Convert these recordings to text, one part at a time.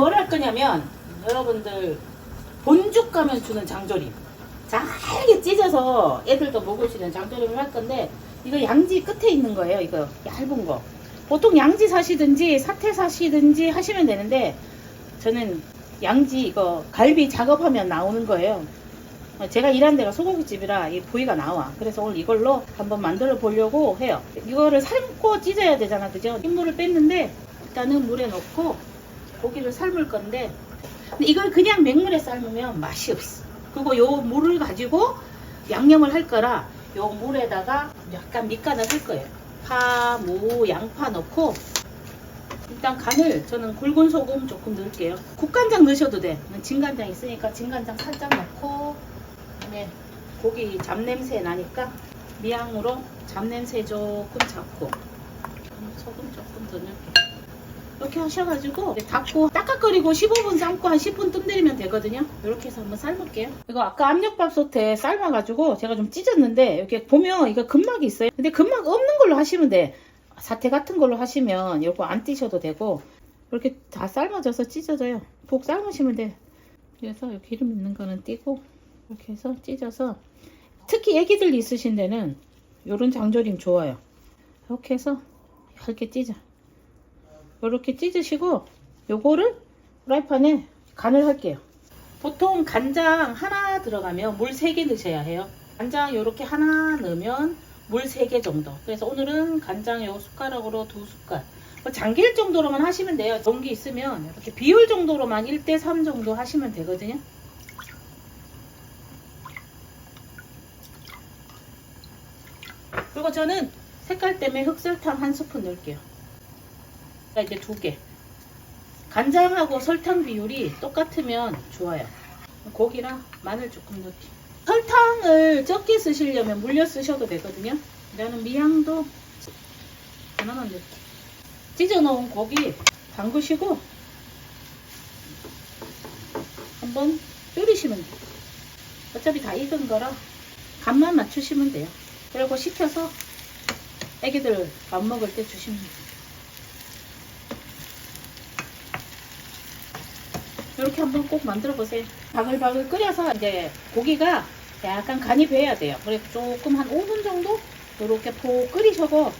뭘 할 거냐면 여러분들 본죽 가면 주는 장조림. 잘게 찢어서 애들도 먹을 수 있는 장조림을 할 건데 이거 양지 끝에 있는 거예요 이거. 얇은 거. 보통 양지 사시든지 사태 사시든지 하시면 되는데 저는 양지 이거 갈비 작업하면 나오는 거예요. 제가 일하는 데가 소고기집이라 이 부위가 나와. 그래서 오늘 이걸로 한번 만들어 보려고 해요. 이거를 삶고 찢어야 되잖아 그죠? 흰물을 뺐는데 일단은 물에 넣고 고기를 삶을 건데 근데 이걸 그냥 맹물에 삶으면 맛이 없어. 그리고 요 물을 가지고 양념을 할 거라 요 물에다가 약간 밑간을 할 거예요. 파, 무, 양파 넣고 일단 간을 저는 굵은 소금 조금 넣을게요. 국간장 넣으셔도 돼. 진간장 있으니까 진간장 살짝 넣고 그다음에 고기 잡냄새 나니까 미양으로 잡냄새 조금 잡고 소금 조금 더 넣을게요. 이렇게 하셔가지고 닫고 따깍거리고 15분 삶고 한 10분 뜸 들이면 되거든요. 이렇게 해서 한번 삶을게요. 이거 아까 압력밥솥에 삶아가지고 제가 좀 찢었는데 이렇게 보면 이거 근막이 있어요. 근데 근막 없는 걸로 하시면 돼. 사태 같은 걸로 하시면 이거 안 띄셔도 되고 이렇게 다 삶아져서 찢어져요. 복 삶으시면 돼. 그래서 여기 기름 있는 거는 띄고 이렇게 해서 찢어서 특히 애기들 있으신 데는 요런 장조림 좋아요. 이렇게 해서 얇게 찢어. 이렇게 찢으시고 요거를 프라이팬에 간을 할게요. 보통 간장 하나 들어가면 물 3개 넣으셔야 해요. 간장 요렇게 하나 넣으면 물 3개 정도. 그래서 오늘은 간장 요 숟가락으로 두 숟갈. 뭐 잠길 정도로만 하시면 돼요. 전기 있으면 이렇게 비율 정도로만 1대3 정도 하시면 되거든요. 그리고 저는 색깔 때문에 흑설탕 한 스푼 넣을게요. 자, 이제 두 개. 간장하고 설탕 비율이 똑같으면 좋아요. 고기랑 마늘 조금 넣기. 설탕을 적게 쓰시려면 물려 쓰셔도 되거든요. 나는 미향도 하나만 넣기. 찢어 놓은 고기 담그시고 한번 끓이시면 돼요. 어차피 다 익은 거라 간만 맞추시면 돼요. 그리고 식혀서 애기들 밥 먹을 때 주시면 돼요. 이렇게 한번 꼭 만들어 보세요. 바글바글 끓여서 이제 고기가 약간 간이 배야 돼요. 그래서 조금 한 5분 정도 이렇게 폭 끓이셔고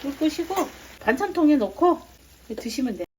불 끄시고 반찬통에 넣고 드시면 돼요.